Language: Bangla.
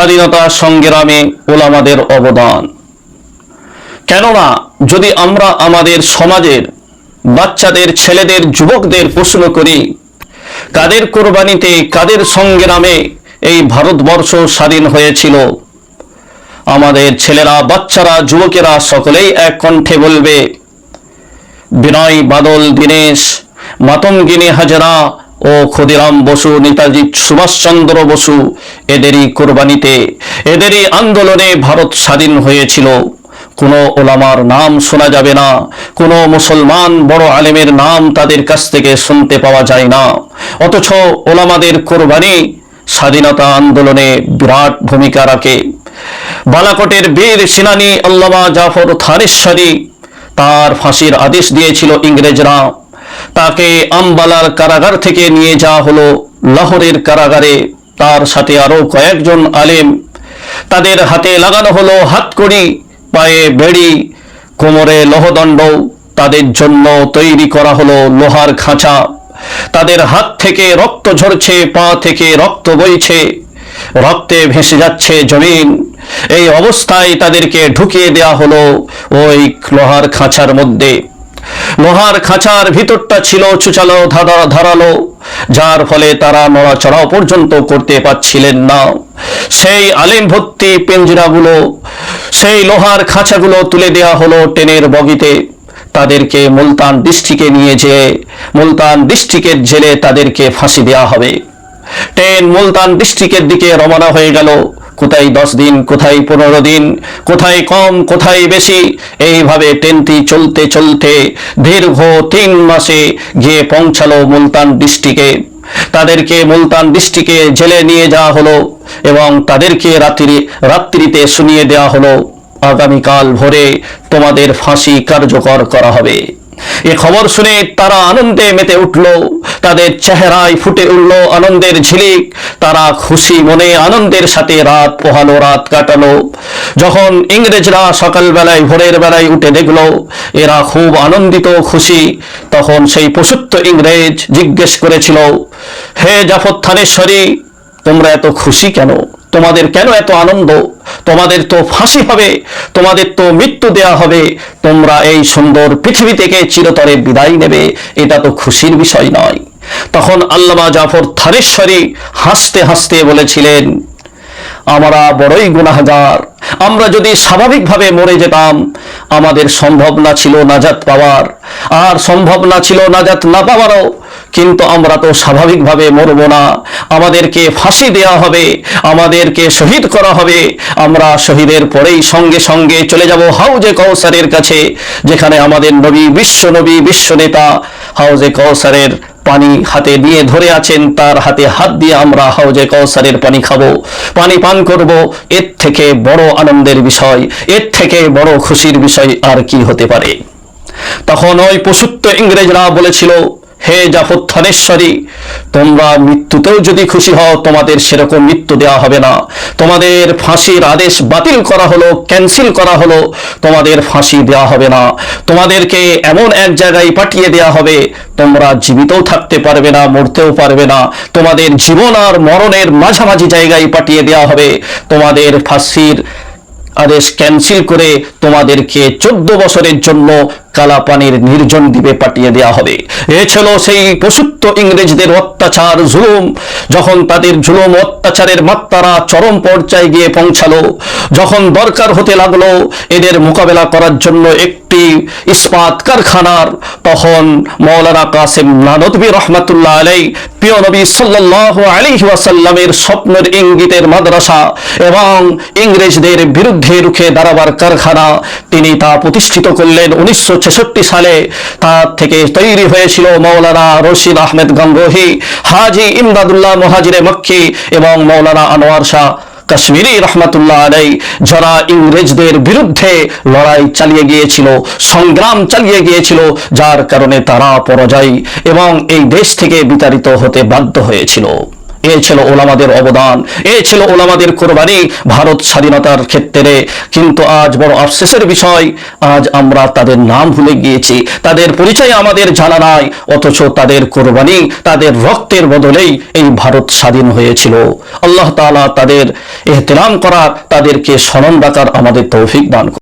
স্বাধীনতা সংগ্রামে ওলামাদের অবদান। কেননা, যদি আমরা আমাদের সমাজের বাচ্চাদের, ছেলেদের, যুবকদের প্রশ্ন করি, কাদের কোরবানিতে, কাদের সংগ্রামে এই ভারতবর্ষ স্বাধীন হয়েছিল, আমাদের ছেলেরা, বাচ্চারা, যুবকেরা সকলেই এক কণ্ঠে বলবে, বিনয় বাদল দীনেশ, মাতঙ্গিনী হাজরা ও ক্ষুদিরাম বসু, নেতাজি সুভাষচন্দ্র বসু, এদেরই কোরবানিতে, এদেরই আন্দোলনে ভারত স্বাধীন হয়েছিল। কোনো ওলামার নাম শোনা যাবে না, কোনো মুসলমান বড় আলেমের নাম তাদের কাছ থেকে শুনতে পাওয়া যায় না। অথচ ওলামাদের কোরবানি স্বাধীনতা আন্দোলনে বিরাট ভূমিকা রাখে। বালাকোটের বীর সেনানী আল্লামা জাফর থানেশ্বরী তার ফাঁসির আদেশ দিয়েছিল ইংরেজরা। তাকে আমবালার কারাগার থেকে নিয়ে যাওয়া হলো। লাহোরের কারাগারে তার সাথে আরও কয়েকজন আলেম। তাদের হাতে লাগানো হলো হাতকড়ি, পায়ে বেড়ি, কোমরে লোহদণ্ড। তাদের জন্য তৈরি করা হলো লোহার খাঁচা। তাদের হাত থেকে রক্ত ঝরছে, পা থেকে রক্ত বইছে। রক্তে ভেসে যাচ্ছে জমিন। এই অবস্থায় তাদেরকে ঢুকিয়ে দেয়া হলো ওই লোহার খাঁচার মধ্যে। লোহার খাঁচার ভিতরটা ছিল চুচালো ধারালো। যার ফলে তারা নড়াচড়াও পর্যন্ত করতে পারছিলেন না। সেই আলিম ভর্তি পেঞ্জিরাগুলো সেই লোহার খাঁচাগুলো তুলে দেয়া হলো ট্রেনের বগিতে। তাদেরকে মুলতান ডিস্ট্রিক্টে নিয়ে যেয়ে, মুলতান ডিস্ট্রিক্টের জেলে তাদেরকে ফাঁসি দেওয়া হবে। ট্রেন মুলতান ডিস্ট্রিক্টের দিকে রওনা হয়ে গেল। কোথায় দশ দিন, কোথায় পনেরো দিন, কোথায় কম, কোথায় বেশি? এইভাবে ট্রেনটি চলতে চলতে দীর্ঘ তিন মাসে গিয়ে পৌঁছালো মুলতান ডিস্ট্রিক্টে। তাদেরকে মুলতান ডিস্ট্রিক্টে জেলে নিয়ে যাওয়া হলো এবং তাদেরকে রাত্রি, রাত্রিতে শুনিয়ে দেওয়া হলো, আগামীকাল ভোরে তোমাদের ফাঁসি কার্যকর করা হবে। এ খবর শুনে তারা আনন্দে মেতে উঠল। তাদের চেহারায় ফুটে উঠল আনন্দের ঝিলিক। তারা খুশি মনে আনন্দের সাথে রাত পোহালো, রাত কাটালো। যখন ইংরেজরা সকালবেলায়, ভোরের বেলায় উঠে দেখল, এরা খুব আনন্দিত, খুশি, তখন সেই পশুত্ব ইংরেজ জিজ্ঞেস করেছিল, হে জাফর থানেশ্বরী, তোমরা এত খুশি কেন? তোমাদের কেন এত আনন্দ? তোমাদের তো ফাঁসি হবে, তোমাদের তো মৃত্যু দেয়া হবে। তোমরা এই সুন্দর পৃথিবী থেকে চিরতরে বিদায় নেবে, এটা তো খুশির বিষয় নয়। তখন আল্লামা জাফর থারেশ্বরী হাসতে হাসতে বলেছিলেন, আমরা বড়ই গুনাহগার আমরা যদি স্বাভাবিকভাবে মরে যেতাম, আমাদের সম্ভব না ছিল নাজাত পাওয়ার। আর সম্ভব না ছিল নাজাত না পাওয়ারও, কিন্তু আমরা তো স্বাভাবিকভাবে মরব না। আমাদেরকে ফাঁসি দেয়া হবে, আমাদেরকে শহীদ করা হবে। আমরা শহীদের পরেই সঙ্গে সঙ্গে চলে যাব হাউজে কৌসারের কাছে, যেখানে আমাদের নবী, বিশ্ব নবী, বিশ্ব নেতা হাউজে কৌসারের পানি হাতে নিয়ে ধরে আছেন। তার হাতে হাত দিয়ে আমরা হাউজে কৌসারের পানি খাব, পানি পান করব। এর থেকে বড় আনন্দের বিষয়, এর থেকে বড় খুশির বিষয় আর কি হতে পারে? তখন ওই পশুত্ব ইংরেজরা বলেছিল হে জাফর থানেশ্বরী তোমরা মৃত্যুতেও যদি খুশি হও, তোমাদের সেরকম মৃত্যু দেওয়া হবে না। তোমাদের ফাঁসির আদেশ বাতিল করা হলো ক্যান্সেল করা হলো, তোমাদের ফাঁসি দেওয়া হবে না। তোমাদেরকে এমন এক জায়গায় পাঠিয়ে দেওয়া হবে, তোমরা জীবিতও থাকতে পারবে না, মরতেও পারবে না। তোমাদের জীবন আর মরণের মাঝামাঝি জায়গায় পাঠিয়ে দেওয়া হবে। তোমাদের ফাঁসির আদেশ ক্যান্সেল করে তোমাদেরকে চোদ্দ বছরের জন্য কালাপানির নির্জন দ্বীপে পাঠিয়ে দেওয়া হবে। এ ছিল সেই পশুত্ব ইংরেজদের অত্যাচার, জুলুম। যখন তাদের জুলুম, অত্যাচারের মাত্রা চরম পর্যায়ে গিয়ে পৌঁছালো, যখন দরকার হতে লাগল, এদের মোকাবেলা করার জন্য একটি ইস্পাত কারখানার তখন মৌলানা কাসেম নানদবী রহমাতুল্লাহ আলাই প্রিয় নবী সাল্লাহ আলী ওয়াসাল্লামের স্বপ্নের ইঙ্গিতের মাদ্রাসা এবং ইংরেজদের বিরুদ্ধে রুখে দাঁড়াবার কারখানা, তিনি তা প্রতিষ্ঠিত করলেন উনিশশো ছেষট্টি সালে। তার থেকে তৈরি হয়েছিল মৌলানা রশিদ আহমেদ গঙ্গোহি, হাজি ইমদাদুল্লাহ মহাজিরে মক্কি এবং মৌলানা আনোয়ার শাহ। কাশ্মীরি রহমতুল্লাহ আলাই যারা ইংরেজদের বিরুদ্ধে লড়াই চালিয়ে গিয়েছিল, সংগ্রাম চালিয়ে গিয়েছিল, যার কারণে তারা পরাজয় এবং এই দেশ থেকে বিতাড়িত হতে বাধ্য হয়েছিল। এ ছিল ওলামাদের অবদান, এ ছিল ওলামাদের কোরবানি ভারত স্বাধীনতার ক্ষেত্রে। কিন্তু আজ বড় আফসোসের বিষয়, আজ আমরা তাদের নাম ভুলে গিয়েছি। তাদের পরিচয় আমাদের জানা নাই, অথচ তাদের কোরবানি, তাদের রক্তের বদলেই এই ভারত স্বাধীন হয়েছিল। আল্লাহ তাআলা তাদের এহতেরাম করার, তাদেরকে স্মরণ রাখার আমাদের তৌফিক দান।